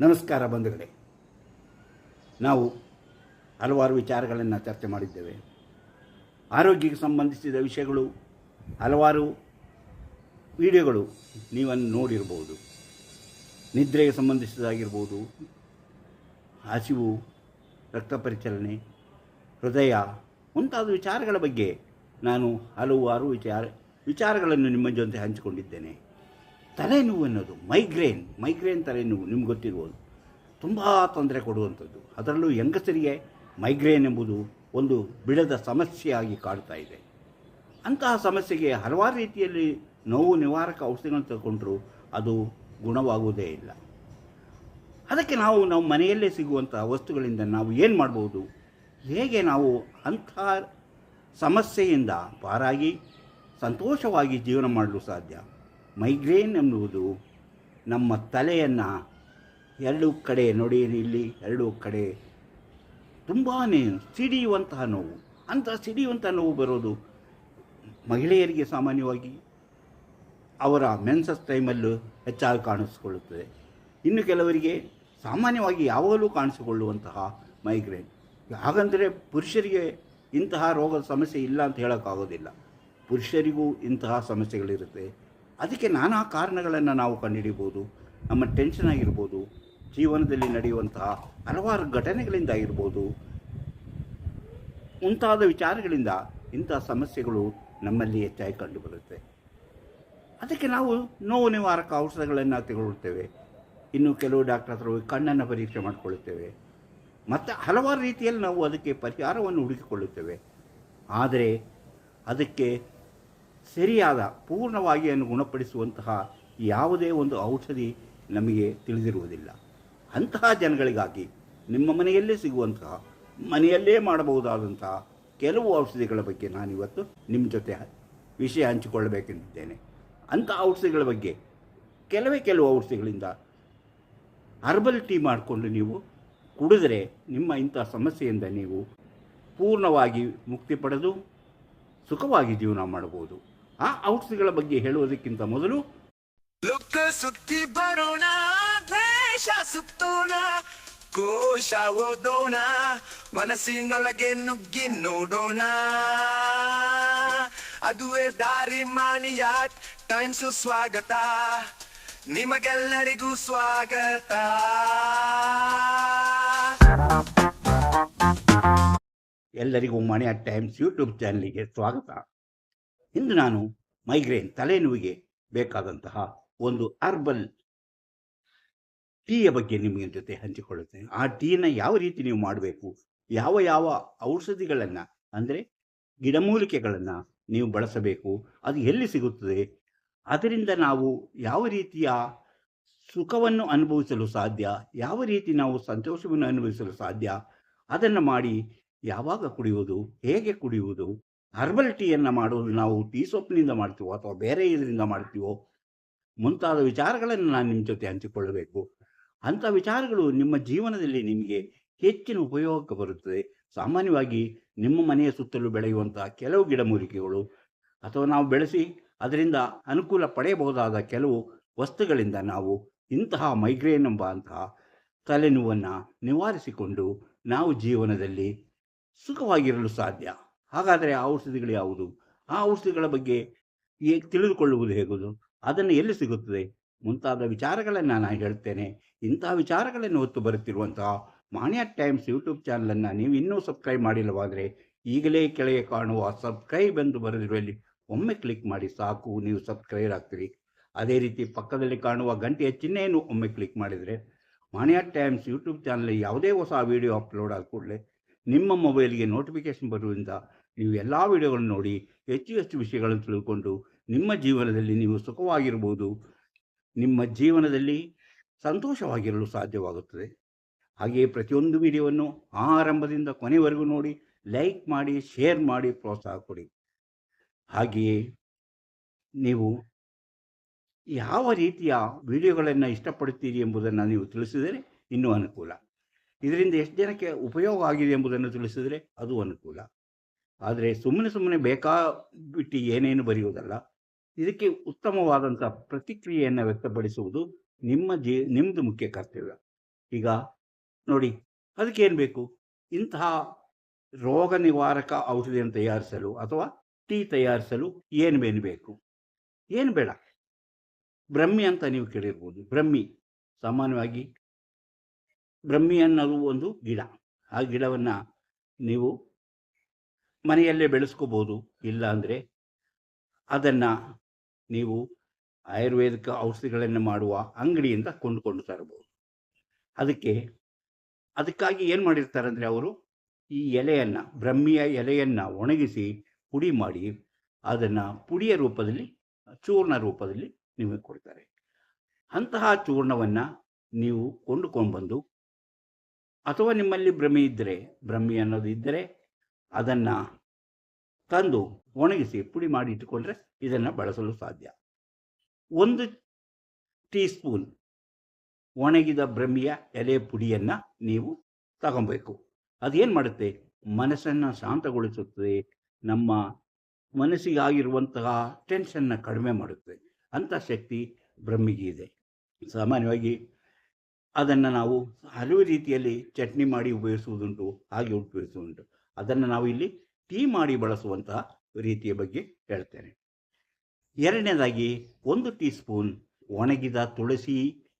ನಮಸ್ಕಾರ ಬಂಧುಗಳೇ. ನಾವು ಹಲವಾರು ವಿಚಾರಗಳನ್ನು ಚರ್ಚೆ ಮಾಡಿದ್ದೇವೆ. ಆರೋಗ್ಯಕ್ಕೆ ಸಂಬಂಧಿಸಿದ ವಿಷಯಗಳು, ಹಲವಾರು ವಿಡಿಯೋಗಳು ನೀವನ್ನು ನೋಡಿರ್ಬೋದು. ನಿದ್ರೆಗೆ ಸಂಬಂಧಿಸಿದಾಗಿರ್ಬೋದು ಹಸಿವು, ರಕ್ತ ಪರಿಚಲನೆ, ಹೃದಯ ಮುಂತಾದ ವಿಚಾರಗಳ ಬಗ್ಗೆ ನಾನು ಹಲವಾರು ವಿಚಾರ, ವಿಚಾರಗಳನ್ನು ನಿಮ್ಮ ಜೊತೆ ಹಂಚಿಕೊಂಡಿದ್ದೇನೆ. ತಲೆನೋವು ಅನ್ನೋದು ಮೈಗ್ರೇನ್ ಮೈಗ್ರೇನ್ ತಲೆನೋವು, ನಿಮ್ಗೆ ಗೊತ್ತಿರ್ಬೋದು. ತುಂಬ ತೊಂದರೆ ಕೊಡುವಂಥದ್ದು. ಅದರಲ್ಲೂ ಹೆಂಗಸರಿಗೆ ಮೈಗ್ರೇನ್ ಎಂಬುದು ಒಂದು ಬಿಡದ ಸಮಸ್ಯೆಯಾಗಿ ಕಾಡ್ತಾ ಇದೆ. ಅಂತಹ ಸಮಸ್ಯೆಗೆ ಹಲವಾರು ರೀತಿಯಲ್ಲಿ ನೋವು ನಿವಾರಕ ಔಷಧಿಗಳನ್ನು ತಗೊಂಡ್ರೂ ಅದು ಗುಣವಾಗುವುದೇ ಇಲ್ಲ. ಅದಕ್ಕೆ ನಾವು ನಮ್ಮ ಮನೆಯಲ್ಲೇ ಸಿಗುವಂಥ ವಸ್ತುಗಳಿಂದ ನಾವು ಏನು ಮಾಡ್ಬೋದು? ಹೇಗೆ ನಾವು ಅಂಥ ಸಮಸ್ಯೆಯಿಂದ ಪಾರಾಗಿ, ಸಂತೋಷವಾಗಿ ಜೀವನ ಮಾಡಲು ಸಾಧ್ಯ? ಮೈಗ್ರೇನ್ ಎನ್ನುವುದು ನಮ್ಮ ತಲೆಯನ್ನು ಎರಡು ಕಡೆ ನೋಡಿ ಇಲ್ಲಿ, ಎರಡು ಕಡೆ ತುಂಬಾ ಸಿಡಿಯುವಂತಹ ನೋವು. ಅಂತ ಸಿಡಿಯುವಂಥ ನೋವು ಬರೋದು ಮಹಿಳೆಯರಿಗೆ ಸಾಮಾನ್ಯವಾಗಿ. ಅವರ ಮೆನ್ಸಸ್ ಟೈಮಲ್ಲೂ ಹೆಚ್ಚಾಗಿ ಕಾಣಿಸಿಕೊಳ್ಳುತ್ತದೆ. ಇನ್ನು ಕೆಲವರಿಗೆ ಸಾಮಾನ್ಯವಾಗಿ ಯಾವಾಗಲೂ ಕಾಣಿಸಿಕೊಳ್ಳುವಂತಹ ಮೈಗ್ರೇನ್. ಹಾಗಂದರೆ ಪುರುಷರಿಗೆ ಇಂತಹ ರೋಗದ ಸಮಸ್ಯೆ ಇಲ್ಲ ಅಂತ ಹೇಳೋಕ್ಕಾಗೋದಿಲ್ಲ. ಪುರುಷರಿಗೂ ಇಂತಹ ಸಮಸ್ಯೆಗಳಿರುತ್ತೆ. ಅದಕ್ಕೆ ನಾನಾ ಕಾರಣಗಳನ್ನು ನಾವು ಕಂಡುಹಿಡಿಬೋದು. ನಮ್ಮ ಟೆನ್ಷನ್ ಆಗಿರ್ಬೋದು, ಜೀವನದಲ್ಲಿ ನಡೆಯುವಂತಹ ಹಲವಾರು ಘಟನೆಗಳಿಂದ ಆಗಿರ್ಬೋದು, ಮುಂತಾದ ವಿಚಾರಗಳಿಂದ ಇಂಥ ಸಮಸ್ಯೆಗಳು ನಮ್ಮಲ್ಲಿ ಹೆಚ್ಚಾಗಿ ಕಂಡುಬರುತ್ತೆ. ಅದಕ್ಕೆ ನಾವು ನೋವು ನಿವಾರಕ ಔಷಧಗಳನ್ನು ತೆಗೊಳ್ಳುತ್ತೇವೆ. ಇನ್ನು ಕೆಲವು ಡಾಕ್ಟರ್ ಹತ್ರ ಹೋಗಿ ಕಣ್ಣನ್ನು ಪರೀಕ್ಷೆ ಮಾಡಿಕೊಳ್ಳುತ್ತೇವೆ. ಮತ್ತು ಹಲವಾರು ರೀತಿಯಲ್ಲಿ ನಾವು ಅದಕ್ಕೆ ಪರಿಹಾರವನ್ನು ಹುಡುಕಿಕೊಳ್ಳುತ್ತೇವೆ. ಆದರೆ ಅದಕ್ಕೆ ಸರಿಯಾದ ಪೂರ್ಣವಾಗಿ ಅನ್ನು ಗುಣಪಡಿಸುವಂತಹ ಯಾವುದೇ ಒಂದು ಔಷಧಿ ನಮಗೆ ತಿಳಿದಿರುವುದಿಲ್ಲ. ಅಂತಹ ಜನಗಳಿಗಾಗಿ ನಿಮ್ಮ ಮನೆಯಲ್ಲೇ ಸಿಗುವಂತಹ, ಮನೆಯಲ್ಲೇ ಮಾಡಬಹುದಾದಂತಹ ಕೆಲವು ಔಷಧಿಗಳ ಬಗ್ಗೆ ನಾನಿವತ್ತು ನಿಮ್ಮ ಜೊತೆ ವಿಷಯ ಹಂಚಿಕೊಳ್ಳಬೇಕೆಂದಿದ್ದೇನೆ. ಅಂಥ ಔಷಧಿಗಳ ಬಗ್ಗೆ ಕೆಲವೇ ಕೆಲವು ಔಷಧಿಗಳಿಂದ ಹರ್ಬಲ್ ಟೀ ಮಾಡಿಕೊಂಡು ನೀವು ಕುಡಿದರೆ ನಿಮ್ಮ ಇಂಥ ಸಮಸ್ಯೆಯಿಂದ ನೀವು ಪೂರ್ಣವಾಗಿ ಮುಕ್ತಿ ಪಡೆದು ಸುಖವಾಗಿ ಜೀವನ ಮಾಡಬಹುದು. ಆ ಔಷಧಿಗಳ ಬಗ್ಗೆ ಹೇಳುವುದಕ್ಕಿಂತ ಮೊದಲು ಲುಕ್ಕ ಸುತ್ತಿ ಬರೋಣ ದ್ವೇಷ ಸುತ್ತೋಣ ಕೋಶ ಓದೋಣ ಮನಸ್ಸಿನೊಳಗೆ ನುಗ್ಗಿ ನೋಡೋಣ. ಅದುವೇ ದಾರಿ ಮಾಣಿಯಾಟ್ ಟೈಮ್ಸು ಸ್ವಾಗತ. ನಿಮಗೆಲ್ಲರಿಗೂ ಸ್ವಾಗತ. ಎಲ್ಲರಿಗೂ ಮಣಿ ಅಟ್ ಟೈಮ್ಸ್ ಯೂಟ್ಯೂಬ್ ಚಾನಲ್ಗೆ ಸ್ವಾಗತ. ಇಂದು ನಾನು ಮೈಗ್ರೇನ್ ತಲೆನೋವಿಗೆ ಬೇಕಾದಂತಹ ಒಂದು ಅರ್ಬಲ್ ಟೀಯ ಬಗ್ಗೆ ನಿಮಗೆ ಜೊತೆ ಹಂಚಿಕೊಳ್ಳುತ್ತೇನೆ. ಆ ಟೀನ ಯಾವ ರೀತಿ ನೀವು ಮಾಡಬೇಕು, ಯಾವ ಯಾವ ಔಷಧಿಗಳನ್ನು, ಅಂದರೆ ಗಿಡಮೂಲಿಕೆಗಳನ್ನು ನೀವು ಬಳಸಬೇಕು, ಅದು ಎಲ್ಲಿ ಸಿಗುತ್ತದೆ, ಅದರಿಂದ ನಾವು ಯಾವ ರೀತಿಯ ಸುಖವನ್ನು ಅನುಭವಿಸಲು ಸಾಧ್ಯ, ಯಾವ ರೀತಿ ನಾವು ಸಂತೋಷವನ್ನು ಅನುಭವಿಸಲು ಸಾಧ್ಯ, ಅದನ್ನು ಮಾಡಿ ಯಾವಾಗ ಕುಡಿಯುವುದು, ಹೇಗೆ ಕುಡಿಯುವುದು ಹರ್ಬಲ್ ಟೀಯನ್ನು ಮಾಡುವುದು ನಾವು ಟೀ ಸೊಪ್ಪಿನಿಂದ ಮಾಡ್ತೀವೋ ಅಥವಾ ಬೇರೆ ಇದರಿಂದ ಮಾಡ್ತೀವೋ ಮುಂತಾದ ವಿಚಾರಗಳನ್ನು ನಾನು ನಿಮ್ಮ ಜೊತೆ ಹಂಚಿಕೊಳ್ಳಬೇಕು. ಅಂಥ ವಿಚಾರಗಳು ನಿಮ್ಮ ಜೀವನದಲ್ಲಿ ನಿಮಗೆ ಹೆಚ್ಚಿನ ಉಪಯೋಗಕ್ಕೆ ಬರುತ್ತದೆ. ಸಾಮಾನ್ಯವಾಗಿ ನಿಮ್ಮ ಮನೆಯ ಸುತ್ತಲೂ ಬೆಳೆಯುವಂತಹ ಕೆಲವು ಗಿಡಮೂಲಿಕೆಗಳು ಅಥವಾ ನಾವು ಬೆಳೆಸಿ ಅದರಿಂದ ಅನುಕೂಲ ಪಡೆಯಬಹುದಾದ ಕೆಲವು ವಸ್ತುಗಳಿಂದ ನಾವು ಇಂತಹ ಮೈಗ್ರೇನ್ ಎಂಬ ಅಂತಹ ತಲೆನೋವನ್ನು ನಿವಾರಿಸಿಕೊಂಡು ನಾವು ಜೀವನದಲ್ಲಿ ಸುಖವಾಗಿರಲು ಸಾಧ್ಯ. ಹಾಗಾದರೆ ಆ ಔಷಧಿಗಳು ಯಾವುದು? ಆ ಔಷಧಿಗಳ ಬಗ್ಗೆ ತಿಳಿದುಕೊಳ್ಳುವುದು ಹೇಗುದು? ಅದನ್ನು ಎಲ್ಲಿ ಸಿಗುತ್ತದೆ? ಮುಂತಾದ ವಿಚಾರಗಳನ್ನು ನಾನು ಹೇಳ್ತೇನೆ. ಇಂತಹ ವಿಚಾರಗಳನ್ನು ಹೊತ್ತು ಬರುತ್ತಿರುವಂತಹ ಮಾಣ್ಯ ಟೈಮ್ಸ್ ಯೂಟ್ಯೂಬ್ ಚಾನಲನ್ನು ನೀವು ಇನ್ನೂ ಸಬ್ಸ್ಕ್ರೈಬ್ ಮಾಡಿಲ್ಲವಾದರೆ ಈಗಲೇ ಕೆಳಗೆ ಕಾಣುವ ಸಬ್ಸ್ಕ್ರೈಬ್ ಎಂದು ಬರೆದಿರುವಲ್ಲಿ ಒಮ್ಮೆ ಕ್ಲಿಕ್ ಮಾಡಿ ಸಾಕು, ನೀವು ಸಬ್ಸ್ಕ್ರೈಬ್ ಆಗ್ತೀರಿ. ಅದೇ ರೀತಿ ಪಕ್ಕದಲ್ಲಿ ಕಾಣುವ ಗಂಟೆಯ ಚಿಹ್ನೆಯನ್ನು ಒಮ್ಮೆ ಕ್ಲಿಕ್ ಮಾಡಿದರೆ ಮಾಣ್ಯ ಟೈಮ್ಸ್ ಯೂಟ್ಯೂಬ್ ಚಾನಲ್ ಯಾವುದೇ ಹೊಸ ವಿಡಿಯೋ ಅಪ್ಲೋಡ್ ಆದ ಕೂಡಲೇ ನಿಮ್ಮ ಮೊಬೈಲ್ಗೆ ನೋಟಿಫಿಕೇಶನ್ ಬರುವುದರಿಂದ ನೀವು ಎಲ್ಲ ವಿಡಿಯೋಗಳನ್ನು ನೋಡಿ ಹೆಚ್ಚು ಹೆಚ್ಚು ವಿಷಯಗಳನ್ನು ತಿಳಿದುಕೊಂಡು ನಿಮ್ಮ ಜೀವನದಲ್ಲಿ ನೀವು ಸುಖವಾಗಿರ್ಬೋದು. ನಿಮ್ಮ ಜೀವನದಲ್ಲಿ ಸಂತೋಷವಾಗಿರಲು ಸಾಧ್ಯವಾಗುತ್ತದೆ. ಹಾಗೆಯೇ ಪ್ರತಿಯೊಂದು ವಿಡಿಯೋವನ್ನು ಆರಂಭದಿಂದ ಕೊನೆವರೆಗೂ ನೋಡಿ, ಲೈಕ್ ಮಾಡಿ, ಶೇರ್ ಮಾಡಿ, ಪ್ರೋತ್ಸಾಹ ಕೊಡಿ. ಹಾಗೆಯೇ ನೀವು ಯಾವ ರೀತಿಯ ವಿಡಿಯೋಗಳನ್ನು ಇಷ್ಟಪಡುತ್ತೀರಿ ಎಂಬುದನ್ನು ನೀವು ತಿಳಿಸಿದರೆ ಇನ್ನೂ ಅನುಕೂಲ. ಇದರಿಂದ ಎಷ್ಟು ಜನಕ್ಕೆ ಉಪಯೋಗ ಆಗಿದೆ ಎಂಬುದನ್ನು ತಿಳಿಸಿದರೆ ಅದು ಅನುಕೂಲ. ಆದರೆ ಸುಮ್ಮನೆ ಸುಮ್ಮನೆ ಬೇಕಾ ಬಿಟ್ಟು ಏನೇನು ಬರೆಯುವುದಲ್ಲ, ಇದಕ್ಕೆ ಉತ್ತಮವಾದಂಥ ಪ್ರತಿಕ್ರಿಯೆಯನ್ನು ವ್ಯಕ್ತಪಡಿಸುವುದು ನಿಮ್ಮ ಜೀ ನಿಮ್ಮದು ಮುಖ್ಯ ಕರ್ತವ್ಯ. ಈಗ ನೋಡಿ ಅದಕ್ಕೇನು ಬೇಕು? ಇಂತಹ ರೋಗ ನಿವಾರಕ ಔಷಧಿಯನ್ನು ತಯಾರಿಸಲು ಅಥವಾ ಟೀ ತಯಾರಿಸಲು ಏನು ಬೇನು ಬೇಕು? ಏನು ಬೇಡ. ಬ್ರಹ್ಮಿ ಅಂತ ನೀವು ಕೇಳಿರ್ಬೋದು. ಬ್ರಹ್ಮಿ, ಸಾಮಾನ್ಯವಾಗಿ ಬ್ರಹ್ಮಿ ಅನ್ನೋದು ಒಂದು ಗಿಡ. ಆ ಗಿಡವನ್ನು ನೀವು ಮನೆಯಲ್ಲೇ ಬೆಳೆಸ್ಕೋಬೋದು, ಇಲ್ಲ ಅಂದರೆ ಅದನ್ನು ನೀವು ಆಯುರ್ವೇದಿಕ ಔಷಧಿಗಳನ್ನು ಮಾಡುವ ಅಂಗಡಿಯಿಂದ ಕೊಂಡುಕೊಂಡು ತರಬಹುದು ಅದಕ್ಕೆ ಅದಕ್ಕಾಗಿ ಏನು ಮಾಡಿರ್ತಾರೆ ಅಂದರೆ ಅವರು ಈ ಎಲೆಯನ್ನು, ಬ್ರಹ್ಮಿಯ ಎಲೆಯನ್ನು ಒಣಗಿಸಿ ಪುಡಿ ಮಾಡಿ ಅದನ್ನು ಪುಡಿಯ ರೂಪದಲ್ಲಿ, ಚೂರ್ಣ ರೂಪದಲ್ಲಿ ನಿಮಗೆ ಕೊಡ್ತಾರೆ. ಅಂತಹ ಚೂರ್ಣವನ್ನು ನೀವು ಕೊಂಡುಕೊಂಡು ಬಂದು ಅಥವಾ ನಿಮ್ಮಲ್ಲಿ ಭ್ರಮೆ ಇದ್ದರೆ ಭ್ರಮೆ ಅನ್ನೋದು ಇದ್ದರೆ ಅದನ್ನು ತಂದು ಒಣಗಿಸಿ ಪುಡಿ ಮಾಡಿ ಇಟ್ಟುಕೊಂಡ್ರೆ ಇದನ್ನು ಬಳಸಲು ಸಾಧ್ಯ. ಒಂದು ಟೀ ಸ್ಪೂನ್ ಒಣಗಿದ ಬ್ರಹ್ಮಿಯ ಎಲೆ ಪುಡಿಯನ್ನು ನೀವು ತಗೊಬೇಕು. ಅದೇನು ಮಾಡುತ್ತೆ? ಮನಸ್ಸನ್ನು ಶಾಂತಗೊಳಿಸುತ್ತದೆ ನಮ್ಮ ಮನಸ್ಸಿಗಾಗಿರುವಂತಹ ಟೆನ್ಷನ್ನ ಕಡಿಮೆ ಮಾಡುತ್ತೆ. ಅಂಥ ಶಕ್ತಿ ಬ್ರಹ್ಮಿಗೆ ಇದೆ. ಸಾಮಾನ್ಯವಾಗಿ ಅದನ್ನು ನಾವು ಹಲವು ರೀತಿಯಲ್ಲಿ ಚಟ್ನಿ ಮಾಡಿ ಉಪಯೋಗಿಸುವುದುಂಟು, ಹಾಗೆ ಉಪಯೋಗಿಸುವುದುಂಟು. ಅದನ್ನು ನಾವು ಇಲ್ಲಿ ಟೀ ಮಾಡಿ ಬಳಸುವಂತಹ ರೀತಿಯ ಬಗ್ಗೆ ಹೇಳ್ತೇನೆ. ಎರಡನೇದಾಗಿ ಒಂದು ಟೀ ಸ್ಪೂನ್ ಒಣಗಿದ ತುಳಸಿ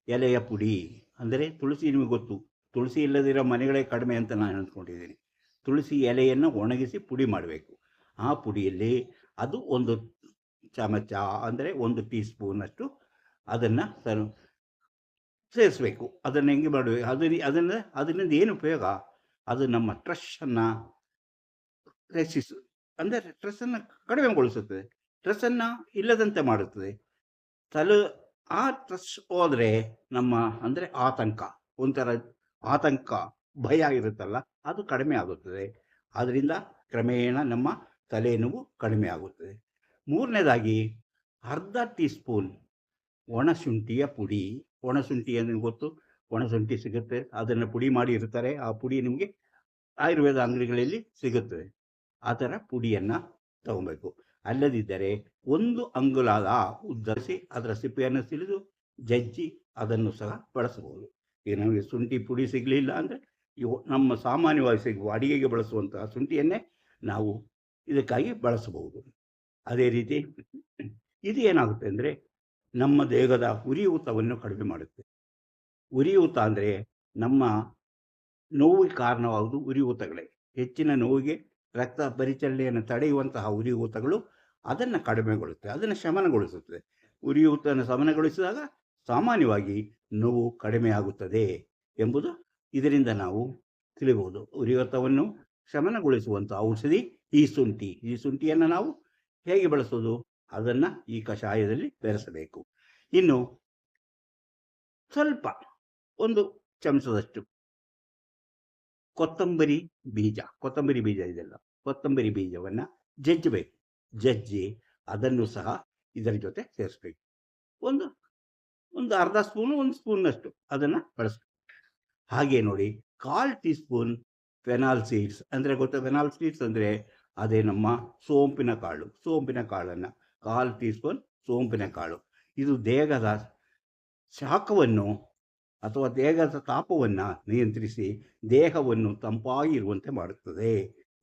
ಎಲೆಯ ಪುಡಿ. ಅಂದರೆ ತುಳಸಿ ನಿಮಗೆ ಗೊತ್ತು. ತುಳಸಿ ಇಲ್ಲದಿರೋ ಮನೆಗಳೇ ಕಡಿಮೆ ಅಂತ ನಾನು ಅಂದ್ಕೊಂಡಿದ್ದೀನಿ ತುಳಸಿ ಎಲೆಯನ್ನು ಒಣಗಿಸಿ ಪುಡಿ ಮಾಡಬೇಕು. ಆ ಪುಡಿಯಲ್ಲಿ ಅದು ಒಂದು ಚಮಚ ಅಂದರೆ ಒಂದು ಟೀ ಸ್ಪೂನಷ್ಟು ಅದನ್ನು ಸರ್ ಸೇರಿಸ್ಬೇಕು. ಅದನ್ನು ಹೆಂಗೆ ಮಾಡಬೇಕು? ಅದನ್ನ ಅದನ್ನು ಅದರಿಂದ ಏನು ಉಪಯೋಗ? ಅದು ನಮ್ಮ ಟ್ರಸ್ಸನ್ನು ರಚಿಸು ಅಂದರೆ ಸ್ಟ್ರೆಸ್ಸನ್ನು ಕಡಿಮೆಗೊಳಿಸುತ್ತದೆ ಸ್ಟ್ರೆಸ್ಸನ್ನು ಇಲ್ಲದಂತೆ ಮಾಡುತ್ತದೆ. ತಲೆ, ಆ ಸ್ಟ್ರೆಸ್ ಹೋದರೆ ನಮ್ಮ, ಅಂದರೆ ಆತಂಕ, ಒಂಥರ ಆತಂಕ, ಭಯ ಇರುತ್ತಲ್ಲ, ಅದು ಕಡಿಮೆ ಆಗುತ್ತದೆ. ಅದರಿಂದ ಕ್ರಮೇಣ ನಮ್ಮ ತಲೆನೋವು ಕಡಿಮೆ ಆಗುತ್ತದೆ. ಮೂರನೇದಾಗಿ, ಅರ್ಧ ಟೀ ಸ್ಪೂನ್ ಒಣಶುಂಠಿಯ ಪುಡಿ. ಒಣಶುಂಠಿ ಅಂದರೆ ಗೊತ್ತು, ಒಣಶುಂಠಿ ಸಿಗುತ್ತೆ. ಅದನ್ನು ಪುಡಿ ಮಾಡಿ ಇರ್ತಾರೆ. ಆ ಪುಡಿ ನಿಮಗೆ ಆಯುರ್ವೇದ ಅಂಗಡಿಗಳಲ್ಲಿ ಸಿಗುತ್ತದೆ ಆ ಥರ ಪುಡಿಯನ್ನು ತಗೊಬೇಕು ಅಲ್ಲದಿದ್ದರೆ ಒಂದು ಅಂಗುಲಾದ ಉದ್ದರಿಸಿ ಅದರ ಸಿಪ್ಪೆಯನ್ನು ಸಿಲಿದು ಜಜ್ಜಿ ಅದನ್ನು ಸಹ ಬಳಸಬಹುದು. ಈಗ ನಮಗೆ ಶುಂಠಿ ಪುಡಿ ಸಿಗಲಿಲ್ಲ ಅಂದರೆ ನಮ್ಮ ಸಾಮಾನ್ಯವಾಗಿ ಸಿಗುವ ಅಡಿಗೆಗೆ ಬಳಸುವಂತಹ ಶುಂಠಿಯನ್ನೇ ನಾವು ಇದಕ್ಕಾಗಿ ಬಳಸಬಹುದು. ಅದೇ ರೀತಿ ಇದು ಏನಾಗುತ್ತೆ ಅಂದರೆ ನಮ್ಮ ದೇಹದ ಉರಿಯೂತವನ್ನು ಕಡಿಮೆ ಮಾಡುತ್ತೆ. ಉರಿಯೂತ ಅಂದರೆ ನಮ್ಮ ನೋವಿಗೆ ಕಾರಣವಾಗುವುದು ಉರಿಯೂತಗಳೇ ಹೆಚ್ಚಿನ ನೋವಿಗೆ ರಕ್ತ ಪರಿಚಲನೆಯನ್ನು ತಡೆಯುವಂತಹ ಉರಿಯೂತಗಳು ಅದನ್ನು ಕಡಿಮೆಗೊಳ್ಳುತ್ತೆ, ಅದನ್ನು ಶಮನಗೊಳಿಸುತ್ತದೆ ಉರಿಯೂತವನ್ನು ಶಮನಗೊಳಿಸಿದಾಗ ಸಾಮಾನ್ಯವಾಗಿ ನೋವು ಕಡಿಮೆಯಾಗುತ್ತದೆ ಎಂಬುದು ಇದರಿಂದ ನಾವು ತಿಳಿಬಹುದು. ಉರಿಯೂತವನ್ನು ಶಮನಗೊಳಿಸುವಂಥ ಔಷಧಿ ಈ ಶುಂಠಿ, ಈ ಶುಂಠಿಯನ್ನು ನಾವು ಹೇಗೆ ಬಳಸೋದು? ಅದನ್ನು ಈ ಕಷಾಯದಲ್ಲಿ ಬೆರೆಸಬೇಕು. ಇನ್ನು ಸ್ವಲ್ಪ ಒಂದು ಚಮಚದಷ್ಟು ಕೊತ್ತಂಬರಿ ಬೀಜ ಕೊತ್ತಂಬರಿ ಬೀಜ ಇದೆಲ್ಲ. ಕೊತ್ತಂಬರಿ ಬೀಜವನ್ನು ಜಜ್ಜಬೇಕು ಜಜ್ಜಿ ಅದನ್ನು ಸಹ ಇದರ ಜೊತೆ ಸೇರಿಸ್ಬೇಕು. ಒಂದು ಒಂದು ಅರ್ಧ ಸ್ಪೂನು, ಒಂದು ಸ್ಪೂನ್ನಷ್ಟು ಅದನ್ನು ಬಳಸ್ಬೇಕು. ಹಾಗೆ ನೋಡಿ, ಕಾಲ್ ಟೀ ಸ್ಪೂನ್ ಫೆನಾಲ್ ಸೀಡ್ಸ್ ಅಂದರೆ ಗೊತ್ತಾ ಫೆನಾಲ್ ಸೀಡ್ಸ್ ಅಂದರೆ ಅದೇ ನಮ್ಮ ಸೋಂಪಿನ ಕಾಳು. ಸೋಂಪಿನ ಕಾಳನ್ನು ಕಾಲು ಟೀ ಸ್ಪೂನ್ ಸೋಂಪಿನ ಕಾಳು. ಇದು ದೇಹದ ಶಾಖವನ್ನು ಅಥವಾ ದೇಹದ ತಾಪವನ್ನು ನಿಯಂತ್ರಿಸಿ ದೇಹವನ್ನು ತಂಪಾಗಿರುವಂತೆ ಮಾಡುತ್ತದೆ.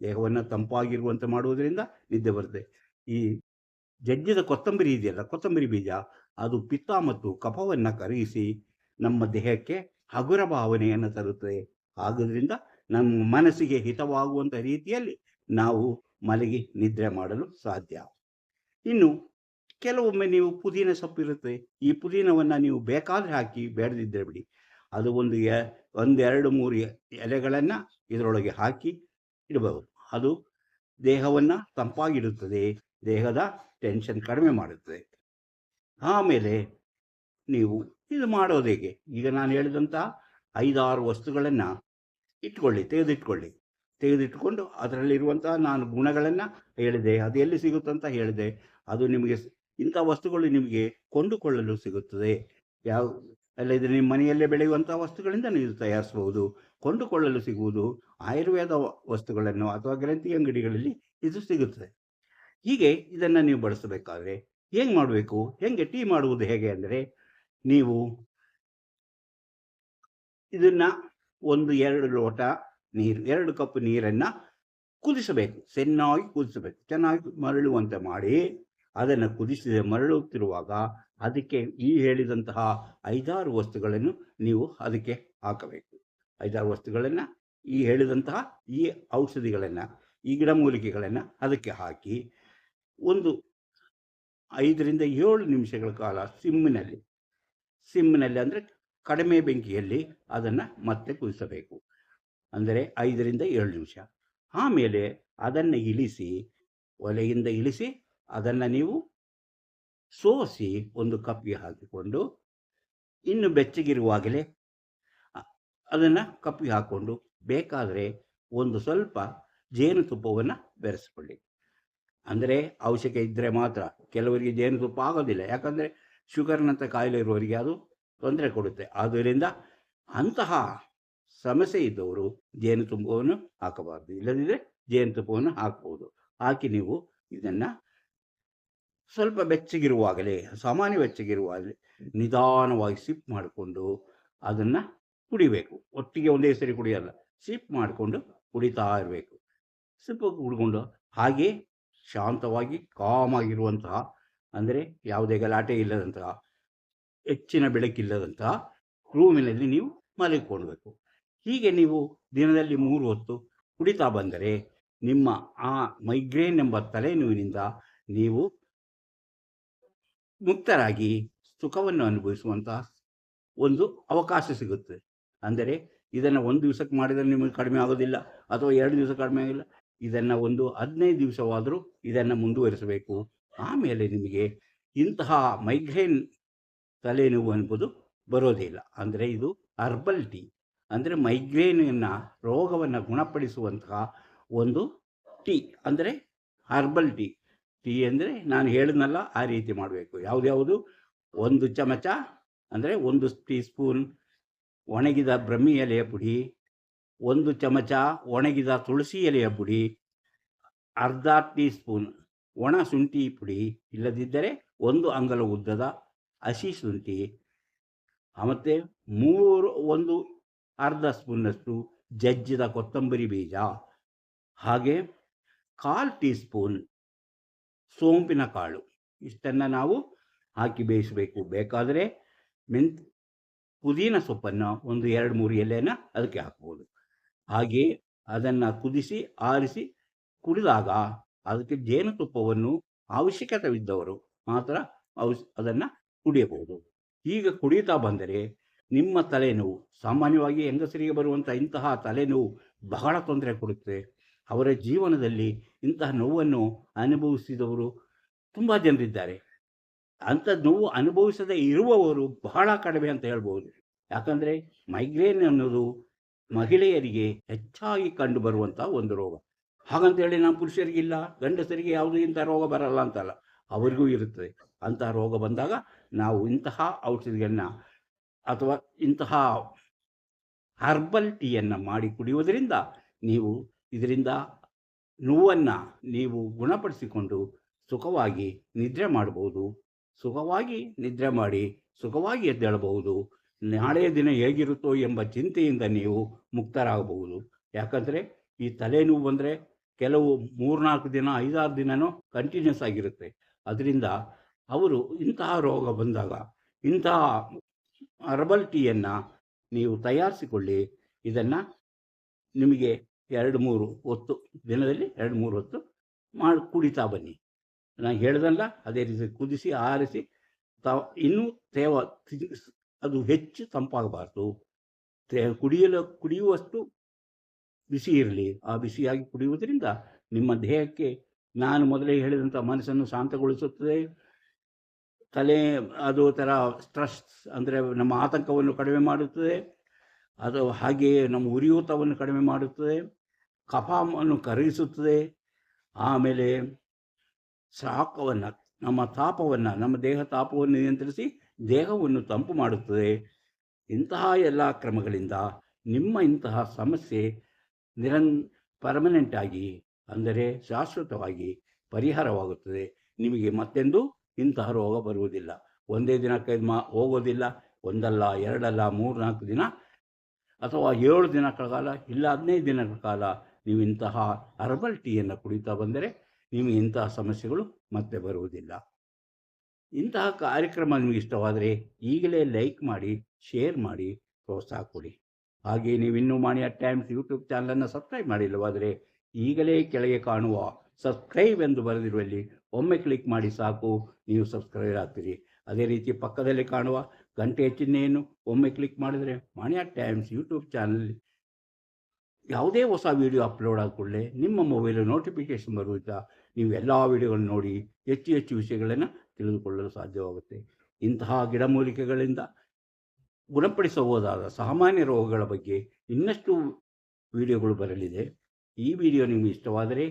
ದೇಹವನ್ನು ತಂಪಾಗಿರುವಂತೆ ಮಾಡುವುದರಿಂದ ನಿದ್ದೆ ಬರುತ್ತೆ. ಈ ಜಜ್ಜಿದ ಕೊತ್ತಂಬರಿ ಇದೆಯಲ್ಲ, ಕೊತ್ತಂಬರಿ ಬೀಜ, ಅದು ಪಿತ್ತ ಮತ್ತು ಕಫವನ್ನು ಕರಗಿಸಿ ನಮ್ಮ ದೇಹಕ್ಕೆ ಹಗುರ ಭಾವನೆಯನ್ನು ತರುತ್ತದೆ. ಆಗೋದ್ರಿಂದ ನಮ್ಮ ಮನಸ್ಸಿಗೆ ಹಿತವಾಗುವಂಥ ರೀತಿಯಲ್ಲಿ ನಾವು ಮಲಗಿ ನಿದ್ರೆ ಮಾಡಲು ಸಾಧ್ಯ. ಇನ್ನು ಕೆಲವೊಮ್ಮೆ ನೀವು ಪುದೀನ ಸೊಪ್ಪು ಇರುತ್ತೆ. ಈ ಪುದೀನವನ್ನು ನೀವು ಬೇಕಾದರೆ ಹಾಕಿ ಬೇಡದಿದ್ದರೆ ಬಿಡಿ. ಅದು ಒಂದು ಎ, ಒಂದೆರಡು, ಮೂರು ಎಲೆಗಳನ್ನು ಇದರೊಳಗೆ ಹಾಕಿ ಇಡಬಹುದು ಅದು ದೇಹವನ್ನು ತಂಪಾಗಿಡುತ್ತದೆ. ದೇಹದ ಟೆನ್ಷನ್ ಕಡಿಮೆ ಮಾಡುತ್ತದೆ. ಆಮೇಲೆ ನೀವು ಇದು ಮಾಡೋದು ಹೇಗೆ? ಈಗ ನಾನು ಹೇಳಿದಂಥ ಐದಾರು ವಸ್ತುಗಳನ್ನು ಇಟ್ಕೊಳ್ಳಿ, ತೆಗೆದಿಟ್ಕೊಳ್ಳಿ. ತೆಗೆದಿಟ್ಕೊಂಡು ಅದರಲ್ಲಿರುವಂಥ ನಾನು ಗುಣಗಳನ್ನು ಹೇಳಿದೆ. ಅದು ಎಲ್ಲಿ ಸಿಗುತ್ತಂತ ಹೇಳಿದೆ. ಅದು ನಿಮಗೆ ಇಂಥ ವಸ್ತುಗಳು ನಿಮಗೆ ಕೊಂಡುಕೊಳ್ಳಲು ಸಿಗುತ್ತದೆ. ಯಾವ, ಅಲ್ಲ ಇದು ನಿಮ್ಮ ಮನೆಯಲ್ಲೇ ಬೆಳೆಯುವಂಥ ವಸ್ತುಗಳಿಂದ ನೀವು ತಯಾರಿಸಬಹುದು ಕೊಂಡುಕೊಳ್ಳಲು ಸಿಗುವುದು ಆಯುರ್ವೇದ ವಸ್ತುಗಳನ್ನು ಅಥವಾ ಗ್ರಂಥಿ ಅಂಗಡಿಗಳಲ್ಲಿ ಇದು ಸಿಗುತ್ತದೆ. ಹೀಗೆ ಇದನ್ನು ನೀವು ಬಳಸಬೇಕಾದ್ರೆ ಹೇಗೆ ಮಾಡಬೇಕು, ಹೆಂಗೆ ಟೀ ಮಾಡುವುದು ಹೇಗೆ ಅಂದರೆ ನೀವು ಇದನ್ನ ಒಂದು ಎರಡು ಲೋಟ ನೀರು, ಎರಡು ಕಪ್ ನೀರನ್ನ ಕುದಿಸಬೇಕು. ಚೆನ್ನಾಗಿ ಕುದಿಸಬೇಕು. ಚೆನ್ನಾಗಿ ಮರಳುವಂತೆ ಮಾಡಿ ಅದನ್ನು ಕುದಿಸಿದೆ ಮರಳುತ್ತಿರುವಾಗ ಅದಕ್ಕೆ ಈ ಹೇಳಿದಂತಹ ಐದಾರು ವಸ್ತುಗಳನ್ನು ನೀವು ಅದಕ್ಕೆ ಹಾಕಬೇಕು. ಐದಾರು ವಸ್ತುಗಳನ್ನು, ಈ ಹೇಳಿದಂತಹ ಈ ಔಷಧಿಗಳನ್ನು, ಈ ಗಿಡಮೂಲಿಕೆಗಳನ್ನು ಅದಕ್ಕೆ ಹಾಕಿ ಒಂದು ಐದರಿಂದ ಏಳು ನಿಮಿಷಗಳ ಕಾಲ ಸಿಮ್ಮಿನಲ್ಲಿ ಸಿಮ್ಮಿನಲ್ಲಿ ಅಂದರೆ ಕಡಿಮೆ ಬೆಂಕಿಯಲ್ಲಿ ಅದನ್ನು ಮತ್ತೆ ಕುದಿಸಬೇಕು. ಅಂದರೆ ಐದರಿಂದ ಏಳು ನಿಮಿಷ. ಆಮೇಲೆ ಅದನ್ನು ಇಳಿಸಿ, ಒಲೆಯಿಂದ ಇಳಿಸಿ ಅದನ್ನು ನೀವು ಸೋಸಿ ಒಂದು ಕಪ್ಪಿಗೆ ಹಾಕಿಕೊಂಡು, ಇನ್ನು ಬೆಚ್ಚಗಿರುವಾಗಲೇ ಅದನ್ನು ಕಪ್ಪಿಗೆ ಹಾಕ್ಕೊಂಡು ಬೇಕಾದರೆ ಒಂದು ಸ್ವಲ್ಪ ಜೇನುತುಪ್ಪವನ್ನು ಬೆರೆಸ್ಕೊಳ್ಳಿ. ಅಂದರೆ ಅವಶ್ಯಕ ಇದ್ದರೆ ಮಾತ್ರ. ಕೆಲವರಿಗೆ ಜೇನುತುಪ್ಪ ಆಗೋದಿಲ್ಲ. ಯಾಕಂದರೆ ಶುಗರ್ನಂಥ ಕಾಯಿಲೆ ಇರುವವರಿಗೆ ಅದು ತೊಂದರೆ ಕೊಡುತ್ತೆ. ಆದ್ದರಿಂದ ಅಂತಹ ಸಮಸ್ಯೆ ಇದ್ದವರು ಜೇನುತುಪ್ಪವನ್ನು ಹಾಕಬಾರ್ದು. ಇಲ್ಲದಿದ್ದರೆ ಜೇನುತುಪ್ಪವನ್ನು ಹಾಕ್ಬೋದು. ಹಾಕಿ ನೀವು ಇದನ್ನು ಸ್ವಲ್ಪ ಬೆಚ್ಚಗಿರುವಾಗಲೇ, ಸಾಮಾನ್ಯ ಬೆಚ್ಚಗಿರುವಾಗಲೇ ನಿಧಾನವಾಗಿ ಸಿಪ್ ಮಾಡಿಕೊಂಡು ಅದನ್ನು ಕುಡಿಬೇಕು. ಒಟ್ಟಿಗೆ ಒಂದೇ ಸರಿ ಕುಡಿಯಲ್ಲ ಸಿಪ್ ಮಾಡಿಕೊಂಡು ಕುಡಿತಾ ಇರಬೇಕು. ಸಿಪ್ ಕುಡ್ಕೊಂಡು ಹಾಗೆ ಶಾಂತವಾಗಿ ಕಾಮಾಗಿರುವಂತಹ, ಅಂದರೆ ಯಾವುದೇ ಗಲಾಟೆ ಇಲ್ಲದಂತಹ, ಹೆಚ್ಚಿನ ಬೆಳಕಿಲ್ಲದಂತಹ ರೂಮಿನಲ್ಲಿ ನೀವು ಮಲಗಿಕೊಳ್ಬೇಕು ಹೀಗೆ ನೀವು ದಿನದಲ್ಲಿ ಮೂರು ಹೊತ್ತು ಕುಡಿತಾ ಬಂದರೆ ನಿಮ್ಮ ಆ ಮೈಗ್ರೇನ್ ಎಂಬ ತಲೆನೋವಿನಿಂದ ನೀವು ಮುಕ್ತರಾಗಿ ಸುಖವನ್ನು ಅನುಭವಿಸುವಂತಹ ಒಂದು ಅವಕಾಶ ಸಿಗುತ್ತೆ. ಅಂದರೆ ಇದನ್ನು ಒಂದು ದಿವಸಕ್ಕೆ ಮಾಡಿದರೆ ನಿಮಗೆ ಕಡಿಮೆ ಆಗೋದಿಲ್ಲ, ಅಥವಾ ಎರಡು ದಿವಸ ಕಡಿಮೆ ಆಗಿಲ್ಲ. ಇದನ್ನು ಒಂದು ಹದಿನೈದು ದಿವಸವಾದರೂ ಇದನ್ನು ಮುಂದುವರಿಸಬೇಕು. ಆಮೇಲೆ ನಿಮಗೆ ಇಂತಹ ಮೈಗ್ರೇನ್ ತಲೆನೋವು ಎಂಬುದು ಬರೋದಿಲ್ಲ ಅಂದರೆ ಇದು ಹರ್ಬಲ್ ಟೀ. ಅಂದರೆ ಮೈಗ್ರೇನನ್ನು ರೋಗವನ್ನು ಗುಣಪಡಿಸುವಂತಹ ಒಂದು ಟೀ. ಅಂದರೆ ಹರ್ಬಲ್ ಟೀ. ಟೀ ಅಂದರೆ ನಾನು ಹೇಳಿದ್ನಲ್ಲ ಆ ರೀತಿ ಮಾಡಬೇಕು. ಯಾವುದ್ಯಾವುದು ಒಂದು ಚಮಚ ಅಂದರೆ ಒಂದು ಟೀ ಸ್ಪೂನ್ ಒಣಗಿದ ಬ್ರಹ್ಮಿ ಎಲೆಯ ಪುಡಿ, ಒಂದು ಚಮಚ ಒಣಗಿದ ತುಳಸಿ ಎಲೆಯ ಪುಡಿ, ಅರ್ಧ ಟೀ ಸ್ಪೂನ್ ಒಣ ಶುಂಠಿ ಪುಡಿ ಇಲ್ಲದಿದ್ದರೆ ಒಂದು ಅಂಗಲ ಉದ್ದದ ಹಸಿ ಶುಂಠಿ ಮತ್ತು ಮೂರು ಒಂದು ಅರ್ಧ ಸ್ಪೂನ್ನಷ್ಟು ಜಜ್ಜಿದ ಕೊತ್ತಂಬರಿ ಬೀಜ, ಹಾಗೆ ಕಾಲು ಟೀ ಸ್ಪೂನ್ ಸೋಂಪಿನ ಕಾಳು. ಇಷ್ಟನ್ನು ನಾವು ಹಾಕಿ ಬೇಯಿಸಬೇಕು. ಬೇಕಾದರೆ ಮೆಂತ್, ಪುದೀನ ಸೊಪ್ಪನ್ನು ಒಂದು ಎರಡು, ಮೂರು ಎಲೆನ ಅದಕ್ಕೆ ಹಾಕ್ಬೋದು. ಹಾಗೆ ಅದನ್ನು ಕುದಿಸಿ, ಆರಿಸಿ ಕುಡಿದಾಗ ಅದಕ್ಕೆ ಜೇನುತುಪ್ಪವನ್ನು ಅವಶ್ಯಕತೆವಿದ್ದವರು ಮಾತ್ರ ಅವಶ್ ಅದನ್ನು ಕುಡಿಯಬಹುದು. ಈಗ ಕುಡಿಯುತ್ತಾ ಬಂದರೆ ನಿಮ್ಮ ತಲೆನೋವು, ಸಾಮಾನ್ಯವಾಗಿ ಹೆಂಗಸರಿಗೆ ಬರುವಂಥ ಇಂತಹ ತಲೆನೋವು ಬಹಳ ತೊಂದರೆ ಕೊಡುತ್ತೆ. ಅವರ ಜೀವನದಲ್ಲಿ ಇಂತಹ ನೋವನ್ನು ಅನುಭವಿಸಿದವರು ತುಂಬ ಜನರಿದ್ದಾರೆ. ಅಂಥ ನೋವು ಅನುಭವಿಸದೇ ಇರುವವರು ಬಹಳ ಕಡಿಮೆ ಅಂತ ಹೇಳ್ಬೋದು. ಯಾಕಂದರೆ ಮೈಗ್ರೇನ್ ಅನ್ನೋದು ಮಹಿಳೆಯರಿಗೆ ಹೆಚ್ಚಾಗಿ ಕಂಡು ಬರುವಂಥ ಒಂದು ರೋಗ. ಹಾಗಂತೇಳಿ ನಮ್ಮ ಪುರುಷರಿಗಿಲ್ಲ ಗಂಡಸರಿಗೆ ಯಾವುದೂ ಇಂಥ ರೋಗ ಬರಲ್ಲ ಅಂತಲ್ಲ. ಅವರಿಗೂ ಇರುತ್ತದೆ. ಅಂತಹ ರೋಗ ಬಂದಾಗ ನಾವು ಇಂತಹ ಔಷಧಿಯನ್ನು ಅಥವಾ ಇಂತಹ ಹರ್ಬಲ್ ಟೀಯನ್ನು ಮಾಡಿ ಕುಡಿಯುವುದರಿಂದ ನೀವು ಇದರಿಂದ ನೋವನ್ನು ನೀವು ಗುಣಪಡಿಸಿಕೊಂಡು ಸುಖವಾಗಿ ನಿದ್ರೆ ಮಾಡಬಹುದು ಸುಖವಾಗಿ ನಿದ್ರೆ ಮಾಡಿ, ಸುಖವಾಗಿ ಎದ್ದೇಳಬಹುದು. ನಾಳೆಯ ದಿನ ಹೇಗಿರುತ್ತೋ ಎಂಬ ಚಿಂತೆಯಿಂದ ನೀವು ಮುಕ್ತರಾಗಬಹುದು. ಯಾಕಂದರೆ ಈ ತಲೆನೋವು ಬಂದರೆ ಕೆಲವು ಮೂರ್ನಾಲ್ಕು ದಿನ, ಐದಾರು ದಿನವೂ ಕಂಟಿನ್ಯೂಸ್ ಆಗಿರುತ್ತೆ. ಅದರಿಂದ ಅವರು ಇಂತಹ ರೋಗ ಬಂದಾಗ, ಇಂತಹ ಹರ್ಬಲ್ ಟೀಯನ್ನು ನೀವು ತಯಾರಿಸಿಕೊಳ್ಳಿ. ಇದನ್ನು ನಿಮಗೆ ಎರಡು ಮೂರು ಹೊತ್ತು, ದಿನದಲ್ಲಿ ಎರಡು ಮೂರು ಹೊತ್ತು ಮಾಡಿ, ಕುಡಿತಾ ಬನ್ನಿ. ನಾನು ಹೇಳ್ದಲ್ಲ, ಅದೇ ರೀತಿ ಕುದಿಸಿ, ಆರಿಸಿ ತ ಇನ್ನೂ ತೇವ ಅದು ಹೆಚ್ಚು ತಂಪಾಗಬಾರ್ದು. ತೇ, ಕುಡಿಯಲು, ಕುಡಿಯುವಷ್ಟು ಬಿಸಿ ಇರಲಿ. ಆ ಬಿಸಿಯಾಗಿ ಕುಡಿಯುವುದರಿಂದ ನಿಮ್ಮ ದೇಹಕ್ಕೆ, ನಾನು ಮೊದಲೇ ಹೇಳಿದಂಥ ಮನಸ್ಸನ್ನು ಶಾಂತಗೊಳಿಸುತ್ತದೆ. ತಲೆ, ಅದು ಥರ ಸ್ಟ್ರೆಸ್ ಅಂದರೆ ನಮ್ಮ ಆತಂಕವನ್ನು ಕಡಿಮೆ ಮಾಡುತ್ತದೆ. ಅದು ಹಾಗೆಯೇ ನಮ್ಮ ಉರಿಯೂತವನ್ನು ಕಡಿಮೆ ಮಾಡುತ್ತದೆ. ಕಫವನ್ನು ಕರಗಿಸುತ್ತದೆ. ಆಮೇಲೆ ಶಾಖವನ್ನು, ನಮ್ಮ ತಾಪವನ್ನು, ನಮ್ಮ ದೇಹ ತಾಪವನ್ನು ನಿಯಂತ್ರಿಸಿ ದೇಹವನ್ನು ತಂಪು ಮಾಡುತ್ತದೆ. ಇಂತಹ ಎಲ್ಲ ಕ್ರಮಗಳಿಂದ ನಿಮ್ಮ ಇಂತಹ ಸಮಸ್ಯೆ ನಿರನ್ ಪರ್ಮನೆಂಟ್ ಆಗಿ, ಅಂದರೆ ಶಾಶ್ವತವಾಗಿ ಪರಿಹಾರವಾಗುತ್ತದೆ. ನಿಮಗೆ ಮತ್ತೆಂದು ಇಂತಹ ರೋಗ ಬರುವುದಿಲ್ಲ. ಒಂದೇ ದಿನಕ್ಕೆ ಮಾ, ಹೋಗೋದಿಲ್ಲ. ಒಂದಲ್ಲ, ಎರಡಲ್ಲ ಮೂರು ನಾಲ್ಕು ದಿನ ಅಥವಾ ಏಳು ದಿನಗಳ ಕಾಲ ಇಲ್ಲ ಹದಿನೈದು ದಿನಗಳ ಕಾಲ ನೀವು ಇಂತಹ ಹರ್ಬಲ್ ಟೀಯನ್ನು ಕುಡಿತಾ ಬಂದರೆ ನಿಮಗೆ ಇಂತಹ ಸಮಸ್ಯೆಗಳು ಮತ್ತೆ ಬರುವುದಿಲ್ಲ. ಇಂತಹ ಕಾರ್ಯಕ್ರಮ ನಿಮಗೆ ಇಷ್ಟವಾದರೆ ಈಗಲೇ ಲೈಕ್ ಮಾಡಿ ಶೇರ್ ಮಾಡಿ, ಪ್ರೋತ್ಸಾಹ ಕೊಡಿ. ಹಾಗೆ ನೀವು ಇನ್ನೂ ಮಾಣಿಯ ಟೈಮ್ಸ್ ಯೂಟ್ಯೂಬ್ ಚಾನಲನ್ನು ಸಬ್ಸ್ಕ್ರೈಬ್ ಮಾಡಿಲ್ಲವಾದರೆ ಈಗಲೇ ಕೆಳಗೆ ಕಾಣುವ ಸಬ್ಸ್ಕ್ರೈಬ್ ಎಂದು ಬರೆದಿರುವಲ್ಲಿ ಒಮ್ಮೆ ಕ್ಲಿಕ್ ಮಾಡಿ ಸಾಕು, ನೀವು ಸಬ್ಸ್ಕ್ರೈಬ್ ಆಗ್ತೀರಿ. ಅದೇ ರೀತಿ ಪಕ್ಕದಲ್ಲಿ ಕಾಣುವ ಗಂಟೆಯ ಚಿಹ್ನೆಯನ್ನು ಒಮ್ಮೆ ಕ್ಲಿಕ್ ಮಾಡಿದರೆ ಮಾಣಿಯ ಟೈಮ್ಸ್ ಯೂಟ್ಯೂಬ್ ಚಾನಲ್ ಯಾವುದೇ ಹೊಸ ವಿಡಿಯೋ ಅಪ್ಲೋಡ್ ಆದ ಕೂಡಲೇ ನಿಮ್ಮ ಮೊಬೈಲ್ ನೋಟಿಫಿಕೇಶನ್ ಬರುವುದ ನೀವು ಎಲ್ಲ ವಿಡಿಯೋಗಳನ್ನು ನೋಡಿ ಹೆಚ್ಚು ಹೆಚ್ಚು ವಿಷಯಗಳನ್ನು ತಿಳಿದುಕೊಳ್ಳಲು ಸಾಧ್ಯವಾಗುತ್ತೆ. ಇಂತಹ ಗಿಡಮೂಲಿಕೆಗಳಿಂದ ಗುಣಪಡಿಸಬಹುದಾದ ಸಾಮಾನ್ಯ ರೋಗಗಳ ಬಗ್ಗೆ ಇನ್ನಷ್ಟು ವಿಡಿಯೋಗಳು ಬರಲಿದೆ. ಈ ವಿಡಿಯೋ ನಿಮಗೆ ಇಷ್ಟವಾದರೆ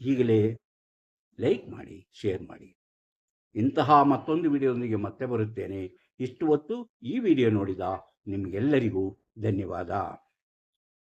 ಈಗಲೇ ಲೈಕ್ ಮಾಡಿ ಶೇರ್ ಮಾಡಿ. ಇಂತಹ ಮತ್ತೊಂದು ವಿಡಿಯೋದೊಂದಿಗೆ ಮತ್ತೆ ಬರುತ್ತೇನೆ. ಇಷ್ಟು ಹೊತ್ತು ಈ ವಿಡಿಯೋ ನೋಡಿದ ನಿಮಗೆಲ್ಲರಿಗೂ ಧನ್ಯವಾದ.